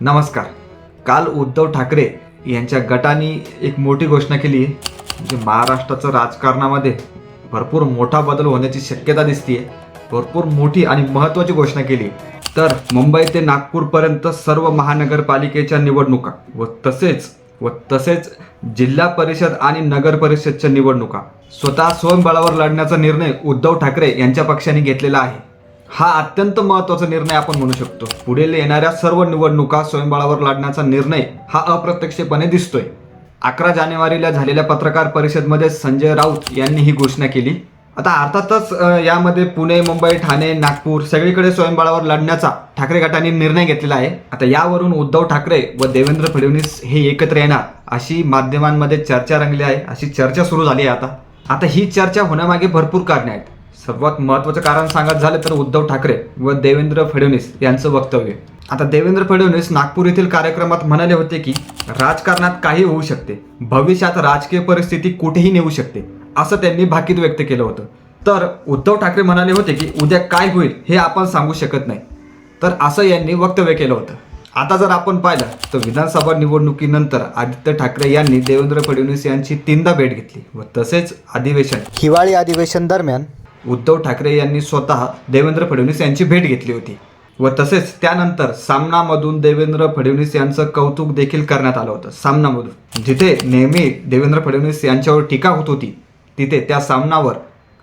नमस्कार. काल उद्धव ठाकरे यांच्या गटाने एक मोठी घोषणा केली. आहे म्हणजे महाराष्ट्राचं राजकारणामध्ये भरपूर मोठा बदल होण्याची शक्यता दिसते भरपूर मोठी आणि महत्त्वाची घोषणा केली. तर मुंबई ते नागपूरपर्यंत सर्व महानगरपालिकेच्या निवडणुका व तसेच व तसेच जिल्हा परिषद आणि नगर परिषदच्या निवडणुका. स्वतः स्वयंबळावर लढण्याचा निर्णय उद्धव ठाकरे यांच्या पक्षाने घेतलेला आहे. हा अत्यंत महत्त्वाचा निर्णय आपण म्हणू शकतो. पुढील येणाऱ्या सर्व निवडणुका स्वयंबळावर लढण्याचा निर्णय हा अप्रत्यक्षपणे दिसतोय. अकरा जानेवारीला झालेल्या पत्रकार परिषदमध्ये संजय राऊत यांनी ही घोषणा केली. आता अर्थातच यामध्ये पुणे मुंबई ठाणे नागपूर सगळीकडे स्वयंबळावर लढण्याचा ठाकरे गटाने निर्णय घेतलेला आहे. आता यावरून उद्धव ठाकरे व देवेंद्र फडणवीस हे एकत्र येणार अशी माध्यमांमध्ये चर्चा रंगली आहे अशी चर्चा सुरू झाली आहे आता. आता ही चर्चा होण्यामागे भरपूर कारणे आहेत. सर्वात महत्वाचं कारण सांगत झालं तर उद्धव ठाकरे व देवेंद्र फडणवीस यांचं वक्तव्य. आता देवेंद्र फडणवीस नागपूर येथील कार्यक्रमात म्हणाले होते की राजकारणात काही होऊ शकते. भविष्यात राजकीय परिस्थिती कुठेही नेऊ शकते असं त्यांनी भाकीत व्यक्त केलं होतं. तर उद्धव ठाकरे म्हणाले होते की उद्या काय होईल हे आपण सांगू शकत नाही. तर असं यांनी वक्तव्य केलं होतं. आता जर आपण पाहिलं तर विधानसभा निवडणुकीनंतर आदित्य ठाकरे यांनी देवेंद्र फडणवीस यांची तीनदा भेट घेतली व तसेच अधिवेशन. हिवाळी अधिवेशन दरम्यान उद्धव ठाकरे यांनी स्वतः देवेंद्र फडणवीस यांची भेट घेतली होती. व तसेच त्यानंतर सामनामधून देवेंद्र फडणवीस यांचं कौतुक देखील करण्यात आलं होतं. सामनामधून. जिथे नेहमी देवेंद्र फडणवीस यांच्यावर टीका होत होती तिथे त्या सामनावर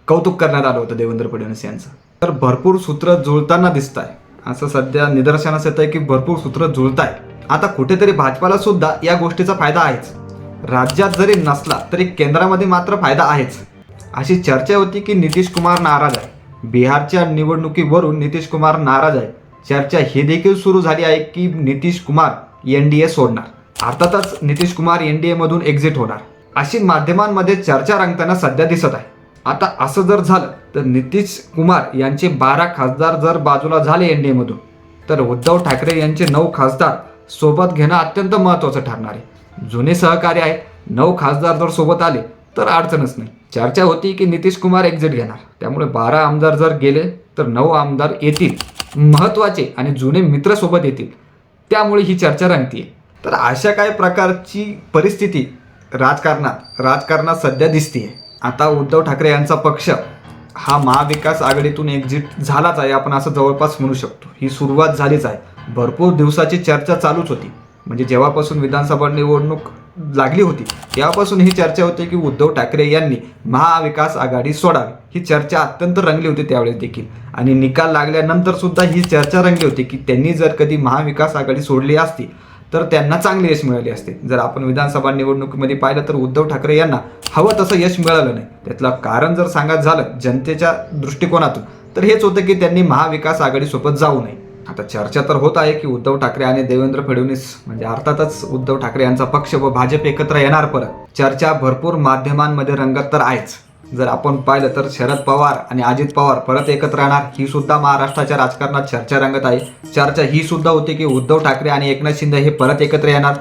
कौतुक करण्यात आलं होतं देवेंद्र फडणवीस यांचं. तर भरपूर सूत्र जुळताना दिसत आहे असं सध्या निदर्शनास येत आहे की भरपूर सूत्र जुळत आहे आता कुठेतरी भाजपाला सुद्धा या गोष्टीचा फायदा आहेच. राज्यात जरी नसला तरी केंद्रामध्ये मात्र फायदा आहेच. अशी चर्चा होती की नितीश कुमार नाराज आहे. बिहारच्या निवडणुकीवरून नितीश कुमार नाराज आहे. चर्चा ही देखील सुरू झाली आहे की Nitish Kumar N D A सोडणार. अर्थातच नितीश कुमार एन डी एमधून एक्झिट होणार. अशी माध्यमांमध्ये चर्चा रंगताना सध्या दिसत आहे. आता असं जर झालं तर नितीश कुमार यांचे बारा खासदार जर बाजूला झाले एन डी एमधून तर उद्धव ठाकरे यांचे नऊ खासदार सोबत घेणं अत्यंत महत्त्वाचं ठरणार आहे. जुने सहकार्य आहे नऊ खासदार जर सोबत आले तर अडचणच नाही. चर्चा होती की नितीश कुमार एक्झिट घेणार. त्यामुळे बारा आमदार जर गेले तर नऊ आमदार येतील. महत्त्वाचे आणि जुने मित्र सोबत येतील. त्यामुळे ही चर्चा रंगतीये. तर अशा काय प्रकारची परिस्थिती राजकारणात राजकारणात सध्या दिसतीये. आता उद्धव ठाकरे यांचा पक्ष हा महाविकास आघाडीतून एक्झिट झालाच आहे आपण असं जवळपास म्हणू शकतो. ही सुरुवात झालीच आहे. भरपूर दिवसाची चर्चा चालूच होती. म्हणजे जेव्हापासून विधानसभा निवडणूक लागली होती. तेव्हापासून ही चर्चा होती की उद्धव ठाकरे यांनी महाविकास आघाडी सोडावी. ही चर्चा अत्यंत रंगली होती त्यावेळेस देखील. आणि निकाल लागल्यानंतर सुद्धा ही चर्चा रंगली होती की त्यांनी जर कधी महाविकास आघाडी सोडली असती तर त्यांना चांगले यश मिळाले असते. जर आपण विधानसभा निवडणुकीमध्ये पाहिलं तर उद्धव ठाकरे यांना हवं तसं यश मिळालं नाही. त्यातलं कारण जर सांगायचं झालं जनतेच्या दृष्टिकोनातून तर हेच होतं की त्यांनी महाविकास आघाडीसोबत जाऊ नये. आता चर्चा तर होत आहे की उद्धव ठाकरे आणि देवेंद्र फडणवीस म्हणजे अर्थातच उद्धव ठाकरे यांचा पक्ष व भाजप एकत्र येणार परत. चर्चा भरपूर माध्यमांमध्ये रंगत तर आहेच. जर आपण पाहिलं तर शरद पवार आणि अजित पवार परत एकत्र येणार ही सुद्धा महाराष्ट्राच्या राजकारणात चर्चा रंगत आहे. चर्चा ही सुद्धा होती की उद्धव ठाकरे आणि एकनाथ शिंदे हे परत एकत्र येणार.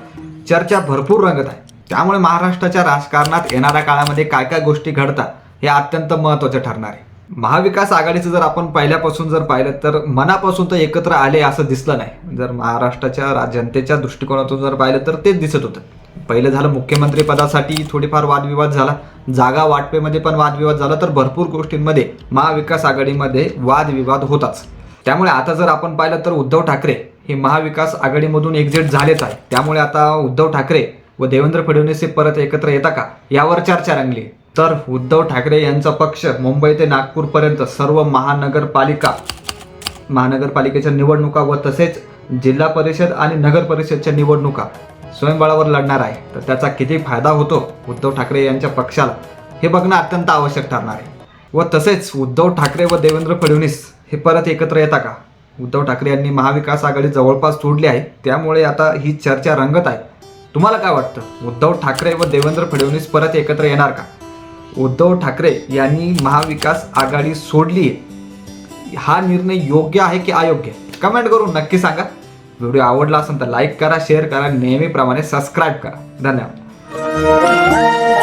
चर्चा भरपूर रंगत आहे. त्यामुळे महाराष्ट्राच्या राजकारणात येणाऱ्या काळामध्ये काय काय गोष्टी घडतात हे अत्यंत महत्त्वाचे ठरणार आहे. महाविकास आघाडीचं जर आपण पहिल्यापासून जर पाहिलं तर मनापासून तर एकत्र आले असं दिसलं नाही. जर महाराष्ट्राच्या जनतेच्या दृष्टिकोनातून जर पाहिलं तर तेच दिसत होतं. पहिलं झालं मुख्यमंत्री पदासाठी थोडीफार वादविवाद झाला. जागा वाटपेमध्ये पण वादविवाद झाला तर भरपूर गोष्टींमध्ये महाविकास आघाडीमध्ये वादविवाद होताच. त्यामुळे आता जर आपण पाहिलं तर उद्धव ठाकरे हे महाविकास आघाडीमधून एक्झिट झालेच आहे. त्यामुळे आता उद्धव ठाकरे व देवेंद्र फडणवीस हे परत एकत्र येता का? यावर चर्चा रंगली. तर उद्धव ठाकरे यांचा पक्ष मुंबई ते नागपूरपर्यंत सर्व महानगरपालिका महानगरपालिकेच्या निवडणुका व तसेच जिल्हा परिषद आणि नगर परिषदच्या निवडणुका स्वयंबळावर लढणार आहे. तर त्याचा किती फायदा होतो उद्धव ठाकरे यांच्या पक्षाला हे बघणं अत्यंत आवश्यक ठरणार आहे. व तसेच उद्धव ठाकरे व देवेंद्र फडणवीस हे परत एकत्र येता का? उद्धव ठाकरे यांनी महाविकास आघाडी जवळपास सोडली आहे त्यामुळे आता ही चर्चा रंगत आहे. तुम्हाला काय वाटतं? उद्धव ठाकरे व देवेंद्र फडणवीस परत एकत्र येणार का? उद्धव ठाकरे यांनी महाविकास आघाडी सोडली. आहे हा निर्णय योग्य आहे की अयोग्य? कमेंट करून नक्की सांगा. व्हिडिओ आवडला असेल तर लाईक करा शेअर करा नेहमीप्रमाणे सबस्क्राईब करा. धन्यवाद.